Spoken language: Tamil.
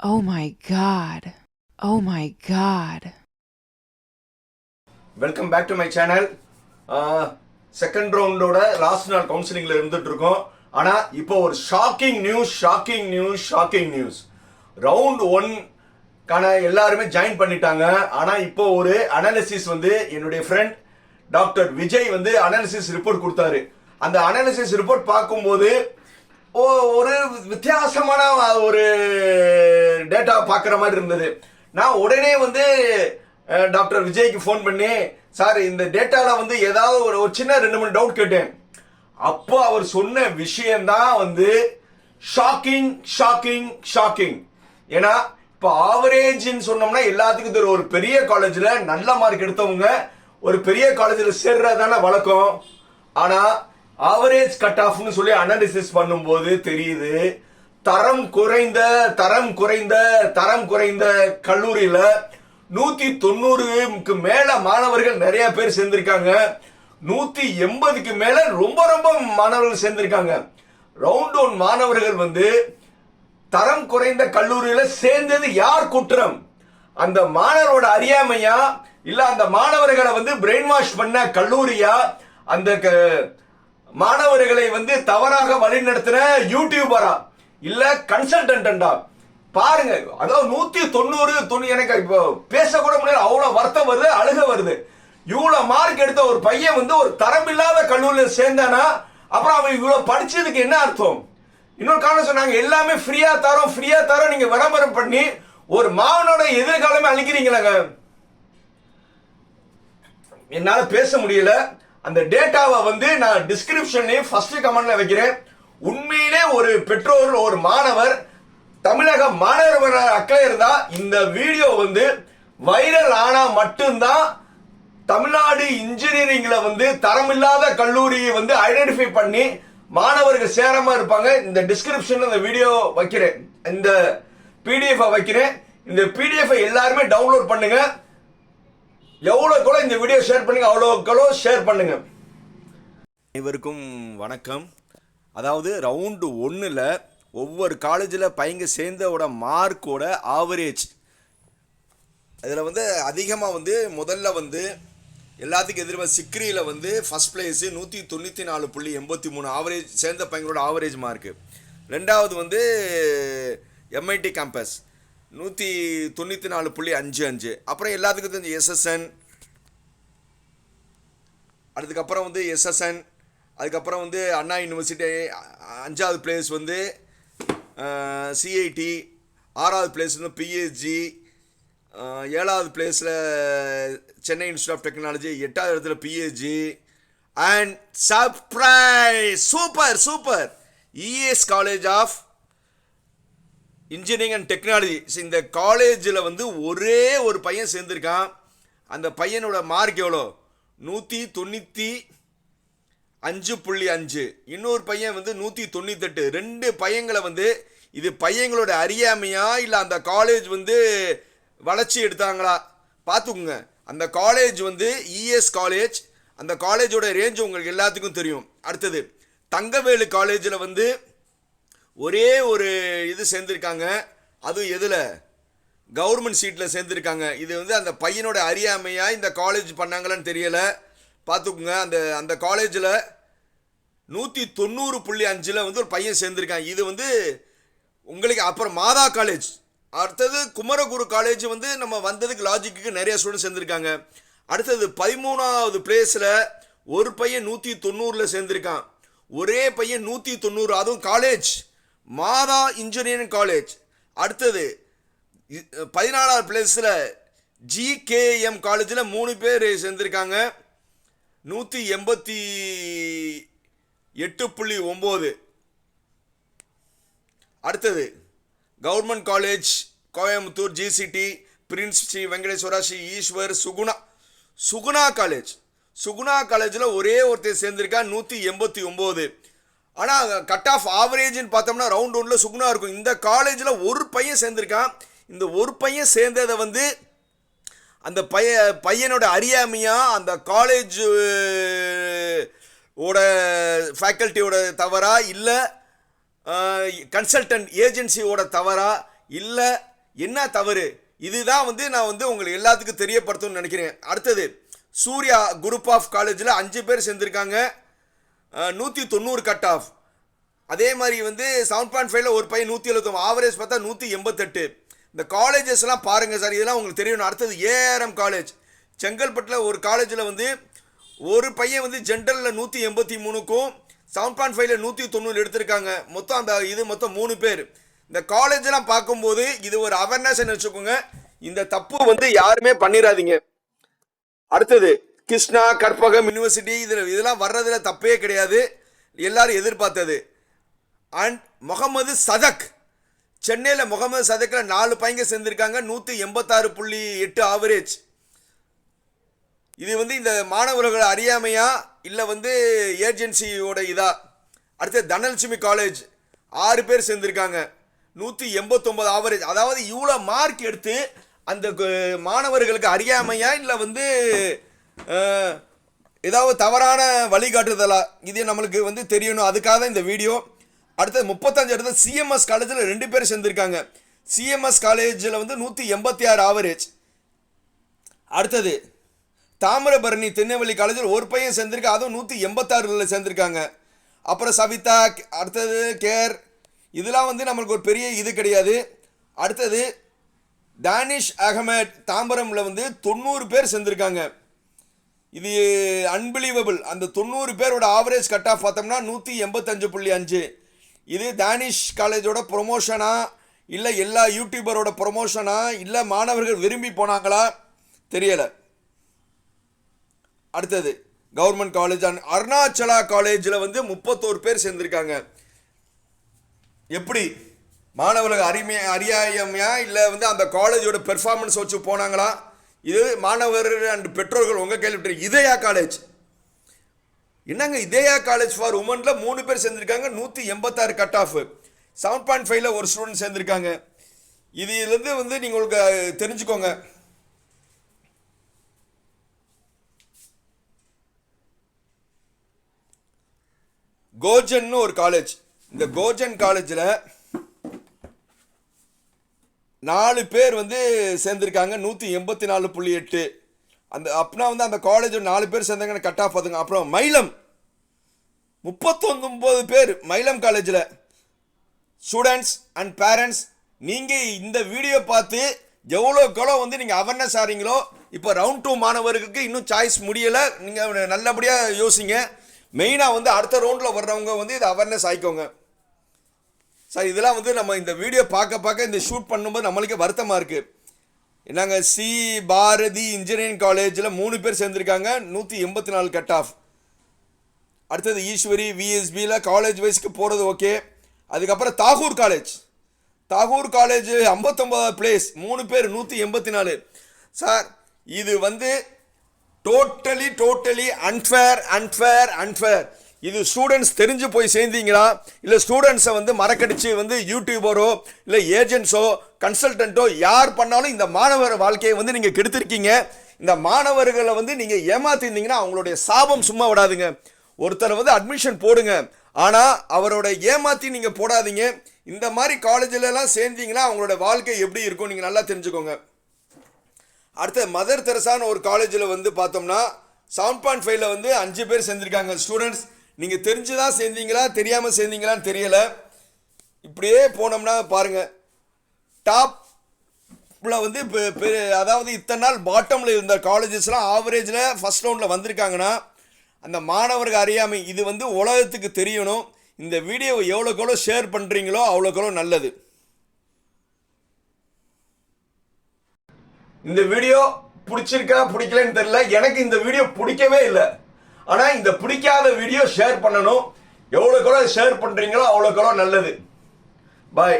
Oh my god. Oh my god. Welcome back to my channel second ரவுண்டோட last நாள் கவுன்சிலிங்ல இருந்துட்டு இருக்கோம் ஆனா இப்போ ஒரு shocking news shocking news shocking news round one கான எல்லாருமே ஜாயின் பண்ணிட்டாங்க. ஆனா இப்போ ஒரு அனாலிசிஸ் வந்து என்னுடைய ஃப்ரெண்ட் டாக்டர் விஜய் வந்து அனாலிசிஸ் ரிப்போர்ட் கொடுத்தாரு. அந்த அனாலிசிஸ் ரிப்போர்ட் பார்க்கும்போது ஒரு வித்தியாசமான ஒரு டேட்டா பார்க்குற மாதிரி இருந்தது. நான் உடனே வந்து டாக்டர் விஜய்க்கு ஃபோன் பண்ணி சார் இந்த டேட்டாவில் வந்து ஏதாவது ஒரு ஒரு சின்ன ரெண்டு மூணு டவுட் கேட்டேன். அப்போ அவர் சொன்ன விஷயம்தான் வந்து ஷாக்கிங் ஷாக்கிங் ஷாக்கிங் ஏன்னா இப்போ ஆவரேஜின்னு சொன்னோம்னா எல்லாத்துக்கும் தெரியும். ஒரு பெரிய காலேஜில் நல்ல மார்க் எடுத்தவங்க ஒரு பெரிய காலேஜில் சேர்றதான வழக்கம். ஆனால் ஆவரேஜ் கட் ஆஃப்னு சொல்லி அனாலிசிஸ் பண்ணும்போது தெரியுது. தரம் குறைந்த தரம் குறைந்த தரம் குறைந்த கல்லூரியில நூத்தி தொண்ணூறுக்கு மேல மாணவர்கள் நிறைய பேர் சேர்ந்திருக்காங்க. நூத்தி எண்பதுக்கு மேல ரொம்ப ரொம்ப மாணவர்கள் சேர்ந்திருக்காங்க. ரவுண்ட் ஒன் மாணவர்கள் வந்து தரம் குறைந்த கல்லூரியில சேர்ந்தது யார் குற்றம்? அந்த மாணவரோட அறியாமையா? இல்ல அந்த மாணவர்களை வந்து பிரெயின் வாஷ் பண்ண கல்லூரியா? அந்த க- மாணவர்களை வந்து தவறாக வழிநடத்தின யூடியூபரா இல்ல கன்சல்டன்டா பாருங்க அதாவது நூத்தி தொண்ணூறு தொண்ணூறு எனக்கு இப்போ பேசக்கூட முடியாது அவ்வளவு வருத்தம் வருது அழுக வருது. இவ்வளவு மார்க் எடுத்த ஒரு பையன் வந்து ஒரு தரமில்லாத கல்லூரியில் சேர்ந்தானா? அப்புறம் அவன் இவ்வளவு படிச்சதுக்கு என்ன அர்த்தம்? இன்னொரு காரணம் சொன்னாங்க எல்லாமே ஃப்ரீயா தரோம் ஃப்ரீயா தரோம் நீங்க விளம்பரம் பண்ணி ஒரு மாவனோட எதிர்காலமே அழிக்கிறீங்களாங்க? என்னால பேச முடியல. அந்த டேட்டாவை வந்து நான் டிஸ்கிரிப்ஷன்லயும் ஃபர்ஸ்ட் கமெண்ட்ல வைக்கிறேன். உண்மையிலே ஒரு பெற்றோர் ஒரு மாணவர் தமிழக மாணவர் அக்கறை இருந்தா இந்த வீடியோ வந்து வைரல் ஆனா மட்டும்தான் தமிழ்நாடு இன்ஜினியரிங்ல வந்து தரமில்லாத கல்லூரியை வந்து ஐடென்டிஃபை பண்ணி மாணவர்கள் சேரமா இருப்பாங்க. இந்த டிஸ்கிரிப்ஷன்ல இந்த வீடியோ வைக்கிறேன். இந்த பிடிஎஃப் வைக்கிறேன். இந்த பிடிஎஃப் எல்லாருமே டவுன்லோட் பண்ணுங்க. எவ்வளோ கூட இந்த வீடியோ ஷேர் பண்ணுங்க அவ்வளோக்களோ ஷேர் பண்ணுங்க. அனைவருக்கும் வணக்கம். அதாவது ரவுண்டு ஒன்றில் ஒவ்வொரு காலேஜில் பையங்க சேர்ந்தவோட மார்க்கோட ஆவரேஜ் அதில் வந்து அதிகமாக வந்து முதல்ல வந்து எல்லாத்துக்கும் எதிர்ப்பு சிக்ரியில் வந்து ஃபஸ்ட் பிளேஸு நூற்றி தொண்ணூற்றி நாலு புள்ளி எண்பத்தி மூணு ஆவரேஜ் சேர்ந்த பையங்களோட ஆவரேஜ் மார்க்கு ரெண்டாவது வந்து எம்ஐடி கேம்பஸ் நூற்றி தொண்ணூற்றி நாலு புள்ளி அஞ்சு அஞ்சு. அப்புறம் எல்லாத்துக்கும் தெரிஞ்ச எஸ்எஸ்என் அதுக்கப்புறம் வந்து எஸ்எஸ்என் அதுக்கப்புறம் வந்து அண்ணா யூனிவர்சிட்டி அஞ்சாவது பிளேஸ் வந்து சிஐடி ஆறாவது பிளேஸ் வந்து பிஎஸ்ஜி ஏழாவது பிளேஸில் சென்னை இன்ஸ்டியூட் ஆஃப் டெக்னாலஜி எட்டாவது இடத்துல PSG and surprise super super ES college of engineering and technology இந்த காலேஜில் வந்து ஒரே ஒரு பையன் சேர்ந்திருக்கான். அந்த பையனோட மார்க் எவ்வளோ? நூற்றி தொண்ணூற்றி அஞ்சு புள்ளி அஞ்சு. இன்னொரு பையன் வந்து நூற்றி தொண்ணூத்தெட்டு. ரெண்டு பையங்களை வந்து இது பையங்களோட அறியாமையா இல்லை அந்த காலேஜ் வந்து வளர்ச்சி எடுத்தாங்களா? பார்த்துக்குங்க. அந்த காலேஜ் வந்து இஎஸ் காலேஜ் அந்த காலேஜோட ரேஞ்ச் உங்களுக்கு எல்லாத்துக்கும் தெரியும். அடுத்தது தங்கவேலு காலேஜில் வந்து ஒரே ஒரு இது சேர்ந்துருக்காங்க. அதுவும் எதில்? கவர்மெண்ட் சீட்டில் சேர்ந்துருக்காங்க. இது வந்து அந்த பையனோட அறியாமையாக இந்த காலேஜ் பண்ணாங்களான்னு தெரியலை. பார்த்துக்குங்க அந்த அந்த காலேஜில் நூற்றி தொண்ணூறு புள்ளி அஞ்சில் வந்து ஒரு பையன் சேர்ந்துருக்கான். இது வந்து உங்களுக்கு அப்புறம் மாதா காலேஜ் அடுத்தது குமரகுரு காலேஜ் வந்து நம்ம வந்ததுக்கு லாஜிக்கு நிறைய ஸ்டூடெண்ட் சேர்ந்துருக்காங்க. அடுத்தது பதிமூணாவது பிளேஸில் ஒரு பையன் நூற்றி தொண்ணூறில் சேர்ந்துருக்கான். ஒரே பையன் நூற்றி தொண்ணூறு அதுவும் காலேஜ் மாதா இன்ஜினியரிங் காலேஜ் அடுத்தது பதினாலாவது பிளேஸில் ஜிகேஎம் காலேஜில் மூணு பேர் சேர்ந்துருக்காங்க. நூற்றி எண்பத்தி எட்டு புள்ளி ஒம்பது. அடுத்தது government college Coimbatore GCT prince Sri Venkateswara Sri Eswar Suguna Suguna college Suguna காலேஜில் ஒரே ஒருத்தர் சேர்ந்திருக்கா நூற்றி எண்பத்தி ஒம்பது. ஆனால் கட் ஆஃப் ஆவரேஜ்னு பார்த்தோம்னா ரவுண்ட் ஒன்றில் சுகுணா இருக்கும். இந்த காலேஜில் ஒரு பையன் சேர்ந்துருக்கான். இந்த ஒரு பையன் சேர்ந்ததை வந்து அந்த பைய பையனோட அறியாமையாக அந்த காலேஜ் ஓட ஃபேக்கல்ட்டியோட தவறா? இல்லை கன்சல்டன்ட் ஏஜென்சியோட தவறா? இல்லை என்ன தவறு? இதுதான் வந்து நான் வந்து உங்களுக்கு எல்லாத்துக்கும் தெரியப்படுத்தணும்னு நினைக்கிறேன். அடுத்தது சூர்யா குரூப் ஆஃப் காலேஜில் அஞ்சு பேர் சேர்ந்துருக்காங்க. நூற்றி தொண்ணூறு கட் ஆஃப் அதே மாதிரி வந்து செவன் பாயிண்ட் ஃபைவ்ல ஒரு பையன் நூற்றி எழுபத்தொம்பது ஆவரேஜ் பார்த்தா நூற்றி எண்பத்தெட்டு. இந்த காலேஜஸ்லாம் பாருங்கள் சார் இதெல்லாம் உங்களுக்கு தெரியணும் அடுத்தது ஏஆர்எம் காலேஜ் செங்கல்பட்டில் ஒரு காலேஜில் வந்து ஒரு பையன் வந்து ஜென்ரலில் நூற்றி எண்பத்தி மூணுக்கும் செவன் பாயிண்ட் ஃபைவ்ல நூற்றி தொண்ணூறு எடுத்திருக்காங்க. மொத்தம் அந்த இது மொத்தம் மூணு பேர். இந்த காலேஜெலாம் பார்க்கும்போது இது ஒரு அவேர்னஸ் வச்சுக்கோங்க. இந்த தப்பு வந்து யாருமே பண்ணிடாதீங்க அடுத்தது கிருஷ்ணா கற்பகம் யூனிவர்சிட்டி இதில் இதெல்லாம் வர்றதில் தப்பே கிடையாது. எல்லாரும் எதிர்பார்த்தது. அண்ட் முகமது சதக் சென்னையில் முகமது சதக்கில் நாலு பையங்க சேர்ந்திருக்காங்க நூற்றி எண்பத்தாறு புள்ளி எட்டு ஆவரேஜ் இது வந்து இந்த மாணவர்கள் அறியாமையா இல்லை வந்து ஏஜென்சியோட இதா? அடுத்து தனலட்சுமி காலேஜ் ஆறு பேர் சேர்ந்திருக்காங்க நூற்றி எண்பத்தொம்பது ஆவரேஜ் அதாவது இவ்வளோ மார்க் எடுத்து அந்த மாணவர்களுக்கு அறியாமையா இல்லை வந்து ஏதாவது தவறான வழிகாட்டுதலா? இதே நம்மளுக்கு வந்து தெரியணும். அதுக்காக தான் இந்த வீடியோ. அடுத்தது முப்பத்தஞ்சு இடத்துல சிஎம்எஸ் காலேஜில் ரெண்டு பேர் சேர்ந்துருக்காங்க. சிஎம்எஸ் காலேஜில் வந்து நூற்றி எண்பத்தி ஆறு ஆவரேஜ் அடுத்தது தாமிரபரணி திருநெல்வேலி காலேஜில் ஒரு பையன் சேர்ந்துருக்கு அதுவும் நூற்றி எண்பத்தாறுல சேர்ந்துருக்காங்க. அப்புறம் சவிதா அடுத்தது கேர். இதெல்லாம் வந்து நம்மளுக்கு ஒரு பெரிய இது கிடையாது. அடுத்தது தானிஷ் அகமட் தாம்பரமில் வந்து தொண்ணூறு பேர் சேர்ந்துருக்காங்க. இது அன்பிலீவபிள் அந்த தொண்ணூறு பேரோட ஆவரேஜ் கட் ஆஃப் பார்த்தோம்னா நூற்றி எண்பத்தஞ்சு புள்ளி அஞ்சு. இது தானிஷ் காலேஜோட ப்ரொமோஷனா இல்லை எல்லா யூடியூபரோட ப்ரொமோஷனா இல்லை மாணவர்கள் விரும்பி போனாங்களா? தெரியலை. அடுத்தது கவர்மெண்ட் காலேஜ் அண்ட் அருணாச்சலா காலேஜில் வந்து முப்பத்தோரு பேர் சேர்ந்திருக்காங்க. எப்படி? மாணவர்கள் அறிமையா அறியாமையா? இல்லை வந்து அந்த காலேஜோட பெர்ஃபார்மன்ஸ் வச்சு போனாங்களா? இது மாணவர்கள் அண்ட் பெற்றோர்கள் உங்கள் கேள்வி இதயா காலேஜ் என்னங்க இதயா காலேஜ் ஃபார் உமனில் மூணு பேர் சேர்ந்திருக்காங்க நூற்றி எண்பத்தாறு கட் ஆஃப் செவன் பாயிண்ட் ஃபைவ்ல ஒரு ஸ்டூடெண்ட் சேர்ந்திருக்காங்க. இது இதுலேருந்து வந்து நீங்கள் உங்களுக்கு தெரிஞ்சுக்கோங்க. கோஜன்னு ஒரு காலேஜ் இந்த கோஜன் காலேஜில் நாலு பேர் வந்து சேர்ந்துருக்காங்க. நூற்றி எண்பத்தி நாலு புள்ளி எட்டு. அந்த அப்படின்னா வந்து அந்த காலேஜ் நாலு பேர் சேர்ந்தாங்கன்னு கட் ஆஃப் அதுங்க அப்புறம் மயிலம். முப்பத்தொன்பது பேர் மயிலம் காலேஜில் ஸ்டூடெண்ட்ஸ் அண்ட் பேரண்ட்ஸ் நீங்கள் இந்த வீடியோ பார்த்து எவ்வளோக்கெவ்வளோ வந்து நீங்கள் அவேர்னஸ் ஆகிறீங்களோ இப்போ ரவுண்ட் டூ மாணவர்களுக்கு இன்னும் சாய்ஸ் முடியலை. நீங்கள் நல்லபடியாக யோசிங்க. மெயினாக வந்து அடுத்த ரவுண்டில் வர்றவங்க வந்து இதை அவேர்னஸ் ஆயிக்கோங்க சார் இதெல்லாம் வந்து நம்ம இந்த வீடியோ பார்க்க பார்க்க இந்த ஷூட் பண்ணும்போது நம்மளுக்கே வருத்தமாக இருக்குது நாங்கள் சி பாரதி இன்ஜினியரிங் காலேஜில் மூணு பேர் சேர்ந்துருக்காங்க நூற்றி எண்பத்தி நாலு கட் ஆஃப் அடுத்தது ஈஸ்வரி விஎஸ்பியில் காலேஜ் வைஸ்க்கு போகிறது ஓகே அதுக்கப்புறம் தாகூர் காலேஜ் தாகூர் காலேஜ் ஐம்பத்தொம்பதாவது பிளேஸ் மூணு பேர் நூற்றி எண்பத்தி நாலு. சார் இது வந்து totally totally unfair unfair unfair இது ஸ்டூடெண்ட்ஸ் தெரிஞ்சு போய் சேர்ந்தீங்களா? இல்லை ஸ்டூடெண்ட்ஸை வந்து மறக்கடிச்சு வந்து யூடியூபரோ இல்லை ஏஜென்ட்ஸோ கன்சல்டண்ட்டோ யார் பண்ணாலும் இந்த மாணவர் வாழ்க்கையை வந்து நீங்கள் கெடுத்திருக்கீங்க. இந்த மாணவர்களை வந்து நீங்கள் ஏமாத்திருந்தீங்கன்னா அவங்களுடைய சாபம் சும்மா விடாதுங்க. ஒருத்தர் வந்து அட்மிஷன் போடுங்க. ஆனால் அவரோட ஏமாத்தி நீங்கள் போடாதீங்க. இந்த மாதிரி காலேஜிலலாம் சேர்ந்தீங்கன்னா அவங்களோட வாழ்க்கை எப்படி இருக்கும்? நீங்கள் நல்லா தெரிஞ்சுக்கோங்க. அடுத்து மதர் தெரசான்னு ஒரு காலேஜில் வந்து பார்த்தோம்னா செவன் பாயிண்ட் ஃபைவ்ல வந்து அஞ்சு பேர் சேர்ந்துருக்காங்க ஸ்டூடெண்ட்ஸ் நீங்கள் தெரிஞ்சு தான் சேர்ந்தீங்களா? தெரியாமல் சேர்ந்தீங்களான்னு தெரியலை. இப்படியே போனோம்னா பாருங்கள் டாப்பில் வந்து இப்போ அதாவது இத்தனை நாள் பாட்டமில் இருந்த காலேஜஸ்லாம் ஆவரேஜில் ஃபஸ்ட் ரவுண்டில் வந்திருக்காங்கன்னா அந்த மாணவர்கள் அறியாமை இது வந்து உலகத்துக்கு தெரியணும். இந்த வீடியோவை எவ்வளோக்கு எவ்வளோ ஷேர் பண்ணுறீங்களோ அவ்வளோக்கு நல்லது. இந்த வீடியோ பிடிச்சிருக்கா பிடிக்கலன்னு தெரியல. எனக்கு இந்த வீடியோ பிடிக்கவே இல்லை. ஆனால் இந்த பிடிக்காத வீடியோ ஷேர் பண்ணணும். எவ்வளோக்கு எவ்வளோ ஷேர் பண்ணுறீங்களோ அவ்வளோக்கு எவ்வளோ நல்லது. பாய்